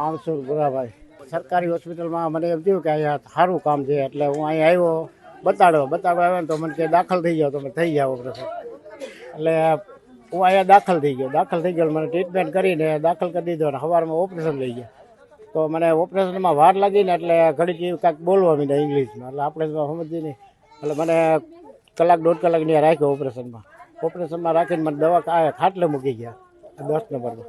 મામસુર ગુરાભાઈ સરકારી હોસ્પિટલમાં મને એમ થયું કે અહીંયા સારું કામ છે, એટલે હું અહીંયા આવ્યો. બતાડો બતાડો આવ્યો ને તો મને કે દાખલ થઈ જાઓ તો મેં થઈ જાઓ ઓપરેશન એટલે હું અહીંયા દાખલ થઈ ગયો. દાખલ થઈ ગયો મને ટ્રીટમેન્ટ કરીને દાખલ કરી દીધો અને સવારમાં ઓપરેશન લઈ ગયા. તો મને ઓપરેશનમાં વાર લાગી ને એટલે ઘડીક એવું કાંઈક બોલવા માંડ્યા ઇંગ્લિશમાં. એટલે આપણે સમજી નહીં. એટલે મને કલાક દોઢ કલાક ત્યાં રાખ્યો ઓપરેશનમાં. ઓપરેશનમાં રાખીને મને દવા ખાટલે મૂકી ગયા. દસ નંબરમાં.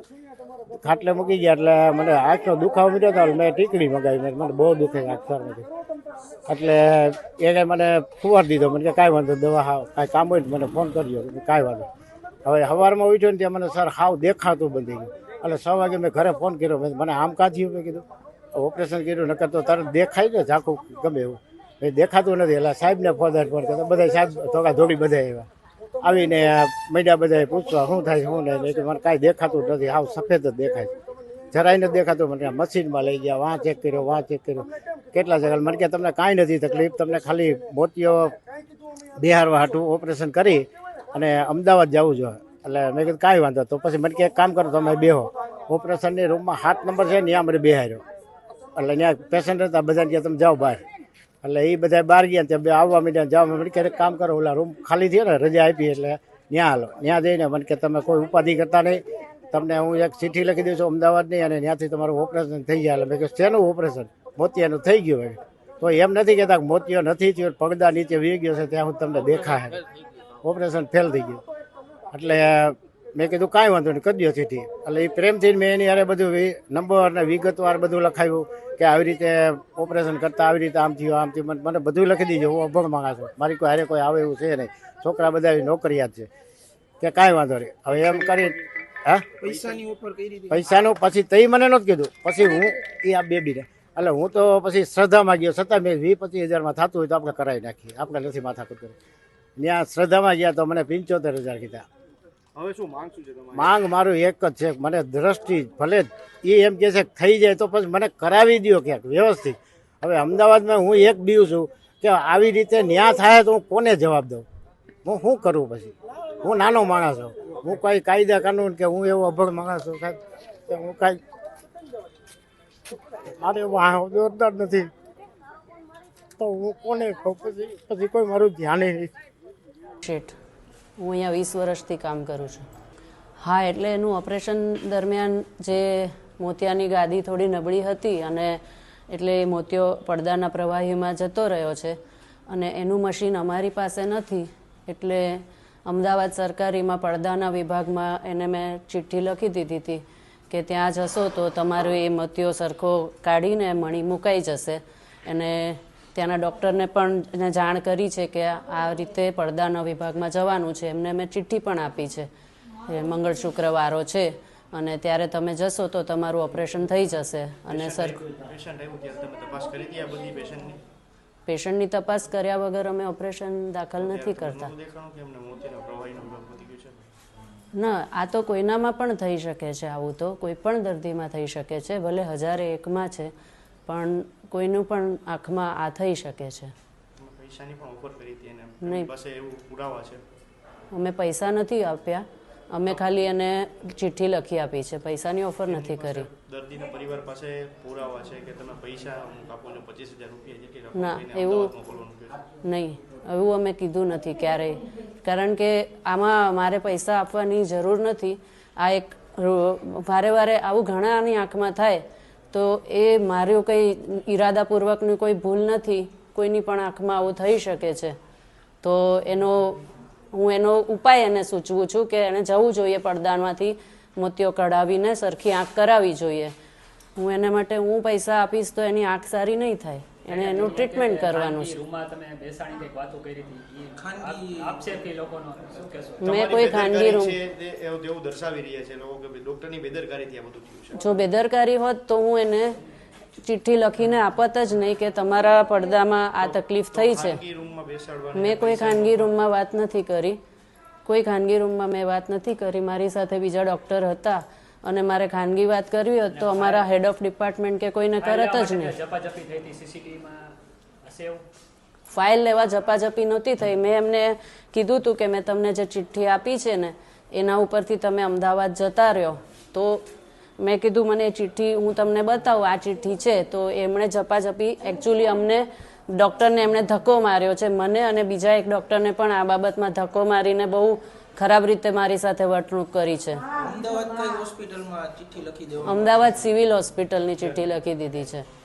ખાટલે મૂકી ગયા એટલે મને આંખનો દુખાવો મળ્યો હતો મેં ટીકડી મગાવી. મેં મને બહુ દુખે આંખ સર નથી એટલે એને મને ફુવાર દીધો. મને કે કાંઈ વાંધો દવા હા કાંઈ કામ હોય મને ફોન કર્યો કાંઈ વાંધો હવે સવારમાં ઉઠ્યો ને ત્યાં મને સર હાવ દેખાતું બંધ ગયું. એટલે છ વાગે મેં ઘરે ફોન કર્યો. મને આમ કાં મેં કીધું ઓપરેશન કર્યું, નકર તો તરત દેખાય ને ઝાખું ગમે એવું. દેખાતું નથી. એટલે સાહેબને ફોન ફોન કરતા બધા સાહેબ ધોકા ધોડી બધા આવ્યા. આવીને મીડિયા બધાએ પૂછવા, શું થાય, શું નહીં? કે મને કાંઈ દેખાતું નથી. આવ સફેદ જ દેખાય જરાય નથી દેખાતું, મને મશીનમાં લઈ ગયા, વાં ચેક કર્યો, વાં ચેક કર્યો. કેટલા જગ્યા મને કે, તમને કાંઈ નથી તકલીફ. તમને ખાલી મોતીઓ બિહારવા હાટું ઓપરેશન કરી અને અમદાવાદ જવું જોઈએ એટલે મેં કીધું, કાંઈ વાંધો તો પછી મને કે, એક કામ કરો, તમે બેહો. ઓપરેશનની રૂમમાં સાત નંબર છે ત્યાં મને બેહાર્યો. એટલે ત્યાં પેશન્ટ હતા, બધાને કે, તમે જાઓ બહાર. એટલે એ બધા બહાર ગયા ત્યાં બે આવવા માંડ્યા જવા મને કે કામ કરો ઓલા રૂમ ખાલી થયો ને, રજા આપી એટલે ત્યાં હાલો. ત્યાં જઈને મને કે તમે કોઈ ઉપાધિ કરતા નહીં. તમને હું એક ચિઠ્ઠી લખી દઉં છું અમદાવાદની અને ત્યાંથી તમારું ઓપરેશન થઈ જાય. એટલે મેં કહ્યું શેનું ઓપરેશન? મોતિયાનું થઈ ગયું હવે તો એમ નથી કહેતા કે મોતિયો નથી થયો, પગદા નીચે વી ગયો છે, ત્યાં હું તમને દેખાય. ઓપરેશન ફેલ થઈ ગયું. એટલે મેં કીધું કાંઈ વાંધો નહીં કરી દો ચિઠ્ઠી. એટલે એ પ્રેમથી મેં એની અરે બધું નંબર ને વિગતવાર બધું લખાવ્યું કે આવી રીતે ઓપરેશન કરતા આવી રીતે આમ થયું આમ થયું. મને મને બધું લખી દીધું હું અભણ માંગા છું. મારી કોઈ હારે કોઈ આવે એવું છે નહીં. છોકરા બધા નોકરિયાત છે. કે કાંઈ વાંધો નહીં. હવે એમ કરી હા? પૈસાની ઉપર પૈસાનું પછી તઈ મને નહોતું કીધું. પછી હું એ આ બેબીને એટલે હું તો પછી શ્રદ્ધામાં ગયો. છતાં મેં વીસ પચીસ હજારમાં થતું હોય તો આપણે કરાવી નાખીએ. આપણે નથી માથાકૂટ કરી ત્યાં શ્રદ્ધામાં ગયા તો મને પંચોતેર હજાર કીધા. હવે શું માંગ શું છે તમારી? માંગ મારું એક જ છે મને દ્રષ્ટિ ભલે એ એમ કહે છે થઈ જાય તો પછી મને કરાવી દો ક્યાંક વ્યવસ્થિત. હવે અમદાવાદમાં હું એક બીવું છું કે આવી રીતે ન્યા થાય તો હું કોને જવાબ દઉં? હું શું કરું પછી? હું નાનો માણસ છું. હું કાંઈ કાયદા કાનૂન કે હું એવો અભણ માણસ છું સાહેબ કે હું કાંઈ મારે વાહ જોરદાર નથી. તો હું કોને પછી પછી કોઈ મારું ધ્યાન નહીં. શેઠ હું અહીંયા વીસ વર્ષથી કામ કરું છું. હા, એટલે એનું ઓપરેશન દરમિયાન જે મોતિયાની ગાદી થોડી નબળી હતી અને એટલે એ મોતિયો પડદાના પ્રવાહીમાં જતો રહ્યો છે અને એનું મશીન અમારી પાસે નથી, એટલે અમદાવાદ સરકારીમાં પડદાના વિભાગમાં એને મેં ચિઠ્ઠી લખી દીધી હતી કે ત્યાં જશો તો તમારો એ મોતિયો સરખો કાઢીને મણી મુકાઈ જશે. અને ત્યાંના ડૉક્ટરને પણ જાણ કરી છે કે આ રીતે પડદાના વિભાગમાં જવાનું છે. એમને મેં ચિઠ્ઠી પણ આપી છે મંગળ શુક્રવારો છે અને ત્યારે તમે જશો તો તમારું ઓપરેશન થઈ જશે અને સર પેશન્ટની? તપાસ કર્યા વગર અમે ઓપરેશન દાખલ નથી કરતા. ના આ તો કોઈનામાં પણ થઈ શકે છે આવું તો. કોઈ પણ દર્દીમાં થઈ શકે છે. ભલે હજારે એકમાં છે. પણ કોઈનું પણ આંખમાં આ થઈ શકે છે. અમે પૈસા નથી આપ્યા. અમે ખાલી એને ચિઠ્ઠી લખી આપી છે. પૈસાની ઓફર નથી કરી. દર્દીના પરિવાર પાસે પુરાવા છે કે તમે પૈસા આપો પચીસ હજાર રૂપિયા ના, એવું-. નહીં. એવું અમે કીધું નથી ક્યારેય. કારણ કે આમાં મારે પૈસા આપવાની જરૂર નથી. આ એક વારે વારે આવું ઘણાની આંખમાં થાય તો એ મારું કંઈ ઈરાદાપૂર્વકની કોઈ ભૂલ નથી, કોઈની પણ આંખમાં આવું થઈ શકે છે. તો એનો, હું એનો ઉપાય એને સૂચવું છું કે એને જવું જોઈએ પડદામાંથી મોતિયો કઢાવીને સરખી આંખ કરાવવી જોઈએ. હું એને માટે હું પૈસા આપીશ તો એની આંખ સારી નહીં થાય. એને એનું ટ્રીટમેન્ટ કરવાનું છે. મેં કોઈ ખાનગી રૂમ બેદરકારી છે તે એવું તેવું દર્શાવી રહ્યા છે લોકો કે ડોક્ટરની બેદરકારીથી આ બધું થયું છે. જો બેદરકારી હોત તો હું એને ચિઠ્ઠી લખીને આપત જ નહીં કે તમારા પડદામાં આ તકલીફ થઈ છે. મેં કોઈ ખાનગી રૂમમાં વાત નથી કરી. કોઈ ખાનગી રૂમમાં મેં વાત નથી કરી. મારી સાથે બીજા ડૉક્ટર હતા. અને મારે ખાનગી વાત કરવી હોત તો અમારા હેડ ઓફ ડિપાર્ટમેન્ટ કે કોઈને કરત જ નહીં. ફાઇલ લેવા ઝપાઝપી નહોતી થઈ. મેં એમને કીધું હતું કે મેં તમને જે ચિઠ્ઠી આપી છે ને એના ઉપરથી તમે અમદાવાદ જતા રહ્યો. તો મેં કીધું મને એ ચિઠ્ઠી હું તમને બતાવું. આ ચિઠ્ઠી છે. તો એમણે ઝપાઝપી એકચ્યુઅલી અમને ડૉક્ટરને એમણે ધક્કો માર્યો છે મને અને બીજા એક ડૉક્ટરને પણ આ બાબતમાં ધક્કો મારીને બહુ ખરાબ રીતે મારી સાથે વર્તણૂક કરી છે. અમદાવાદ સિવિલ હોસ્પિટલની ચિઠ્ઠી લખી દીધી છે.